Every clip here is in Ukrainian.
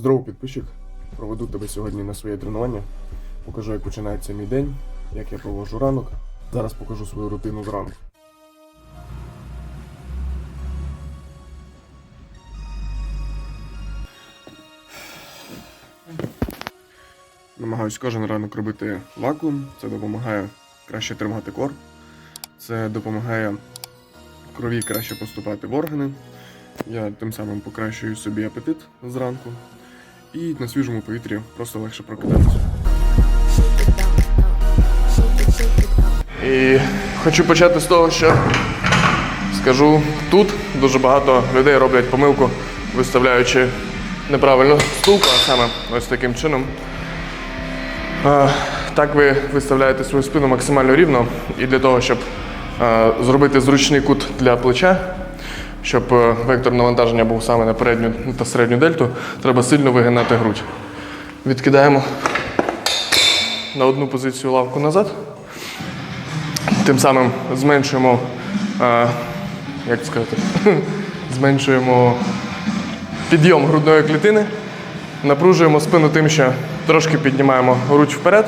Здорово, підписчик. Проведу тебе сьогодні на своє тренування. Покажу, як починається мій день, як я проводжу ранок. Зараз покажу свою рутину зранку. Намагаюсь кожен ранок робити вакуум. Це допомагає краще тримати кор. Це допомагає крові краще поступати в органи. Я тим самим покращую собі апетит зранку. І на свіжому повітрі просто легше прокидатися. І хочу почати з того, що скажу тут дуже багато людей роблять помилку, виставляючи неправильно стулку, а саме ось таким чином. Так ви виставляєте свою спину максимально рівно, і для того, щоб зробити зручний кут для плеча, щоб е, вектор навантаження був саме на передню та середню дельту, треба сильно вигинати грудь. Відкидаємо на одну позицію лавку назад. Тим самим зменшуємо, е, як сказати, зменшуємо підйом грудної клітини. Напружуємо спину тим, що трошки піднімаємо грудь вперед,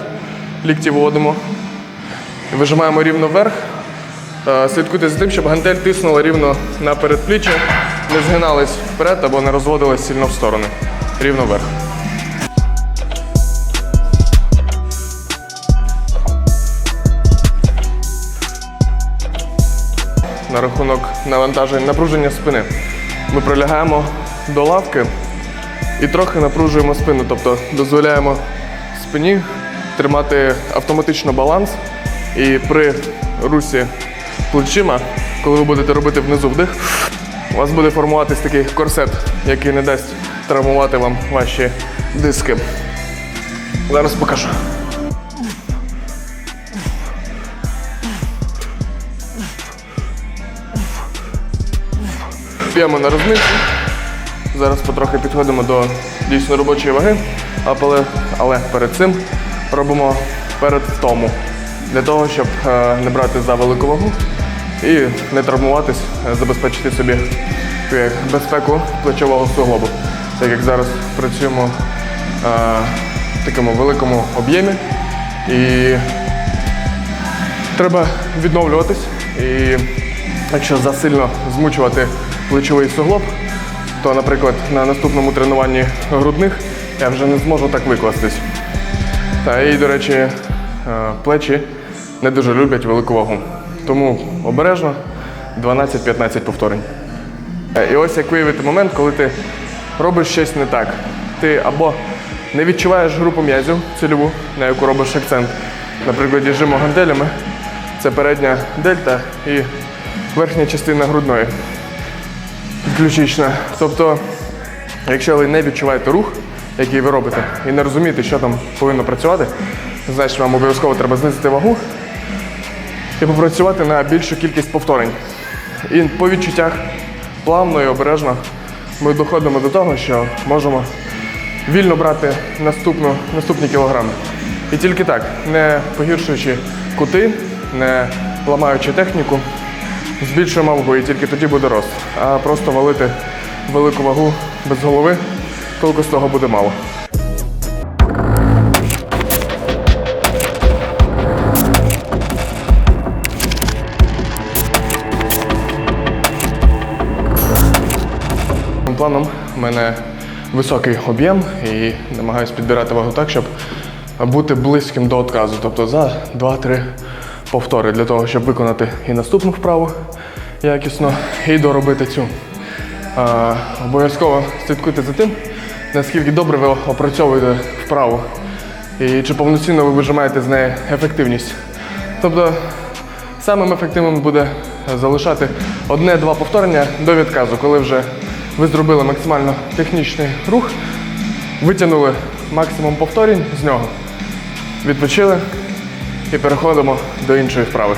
лікті вводимо, вижимаємо рівно вверх. Е, Слідкуйте за тим, щоб гантель тиснула рівно на передпліччя, не згинались вперед або не розводилась сильно в сторони. Рівно вверх. На рахунок навантажень, напруження спини. Ми прилягаємо до лавки і трохи напружуємо спину, тобто дозволяємо спині тримати автоматично баланс. І при русі плечима, коли ви будете робити внизу вдих, у вас буде формуватись такий корсет, який не дасть травмувати вам ваші диски. Зараз покажу. П'ємо на розминку. Зараз потрохи підходимо до дійсно робочої ваги, але, але перед цим робимо перед втому. Для того, щоб е, не брати за велику вагу і не травмуватись, е, забезпечити собі як безпеку плечового суглобу. Так як зараз працюємо е, в такому великому об'ємі і треба відновлюватись. І якщо засильно змучувати плечовий суглоб, то, наприклад, на наступному тренуванні грудних я вже не зможу так викластись. Та і, до речі, е, плечі не дуже люблять велику вагу. Тому обережно 12-15 повторень. Е, І ось як виявити момент, коли ти робиш щось не так. Ти або не відчуваєш групу м'язів цільову, на яку робиш акцент. Наприклад, жиму гантелями. Це передня дельта і верхня частина грудної ключична. Тобто, якщо ви не відчуваєте рух, який ви робите, і не розумієте, що там повинно працювати, значить вам обов'язково треба знизити вагу і попрацювати на більшу кількість повторень. І по відчуттях плавно і обережно ми доходимо до того, що можемо вільно брати наступну, наступні кілограми. І тільки так, не погіршуючи кути, не ламаючи техніку, збільшуємо вагу і тільки тоді буде рост. А просто валити велику вагу без голови, толку з того буде мало. Планом в мене високий об'єм і намагаюся підбирати вагу так, щоб бути близьким до отказу. Тобто за 2-3 повтори для того, щоб виконати і наступну вправу якісно, і доробити цю. Обов'язково слідкуйте за тим, наскільки добре ви опрацьовуєте вправу і чи повноцінно ви вижимаєте з неї ефективність. Тобто самим ефективним буде залишати одне-два повторення до відказу, коли вже ви зробили максимально технічний рух, витягнули максимум повторень з нього, відпочили і переходимо до іншої вправи.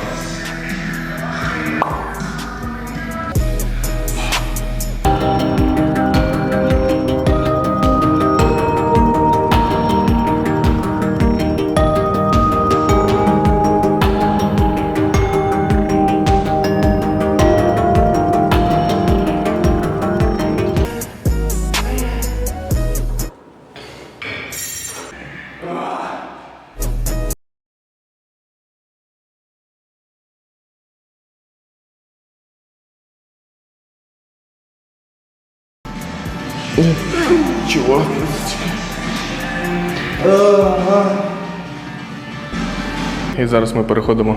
Чого? І зараз ми переходимо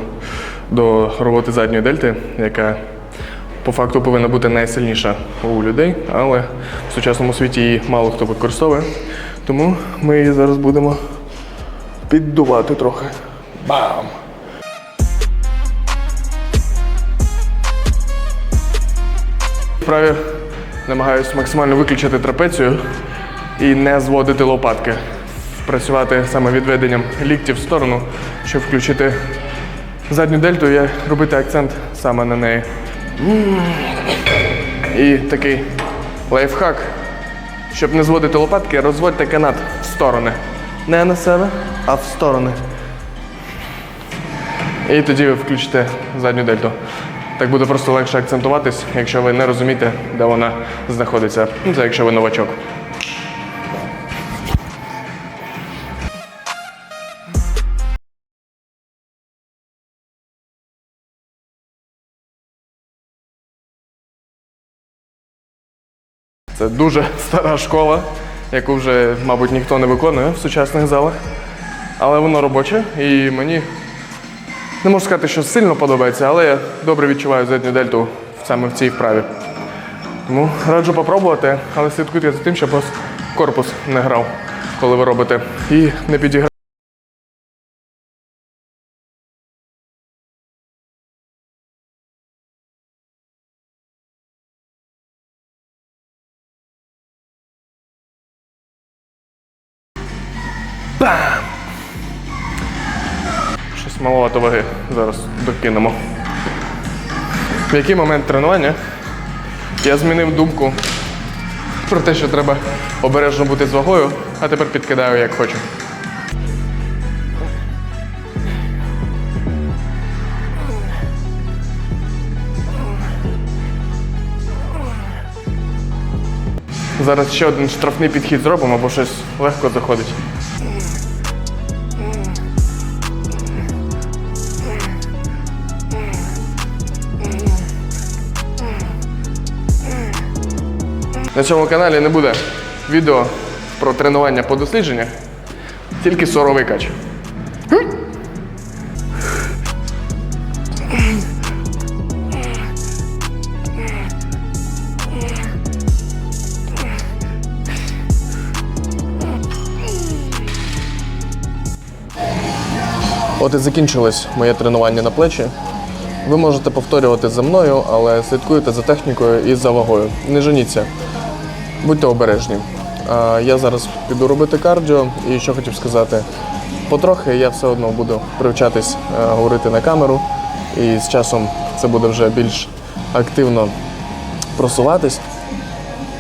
до роботи задньої дельти, яка по факту повинна бути найсильніша у людей, але в сучасному світі її мало хто використовує. Тому ми її зараз будемо піддувати трохи. Бам! Вправі намагаюся максимально виключити трапецію і не зводити лопатки. Працювати саме відведенням ліктів в сторону, щоб включити задню дельту і робити акцент саме на неї. І такий лайфхак. Щоб не зводити лопатки, розводьте канат в сторони. Не на себе, а в сторони. І тоді ви включите задню дельту. Так буде просто легше акцентуватись, якщо ви не розумієте, де вона знаходиться. Ну, це якщо ви новачок. Це дуже стара школа, яку вже, мабуть, ніхто не виконує в сучасних залах. Але воно робоче і мені не можу сказати, що сильно подобається, але я добре відчуваю задню дельту саме в цій вправі. Тому раджу попробувати, але слідкуйте за тим, щоб вас корпус не грав, коли ви робите. І не підіграв. Щось маловато ваги зараз докинемо. В який момент тренування я змінив думку про те, що треба обережно бути з вагою, а тепер підкидаю як хочу. Зараз ще один штрафний підхід зробимо, бо щось легко заходить. На цьому каналі не буде відео про тренування по дослідженнях, тільки соровий кач. От і закінчилось моє тренування на плечі. Ви можете повторювати за мною, але слідкуйте за технікою і за вагою. Не женіться. Будьте обережні. Я зараз піду робити кардіо і що хотів сказати. Потрохи я все одно буду привчатись е, говорити на камеру, і з часом це буде вже більш активно просуватись.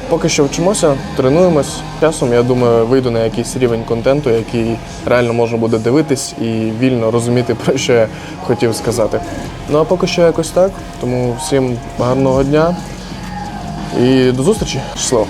Поки що вчимося, тренуємось. Часом, я думаю, вийду на якийсь рівень контенту, який реально можна буде дивитись і вільно розуміти, про що я хотів сказати. Ну а поки що якось так. Тому всім гарного дня і до зустрічі. Щасливо!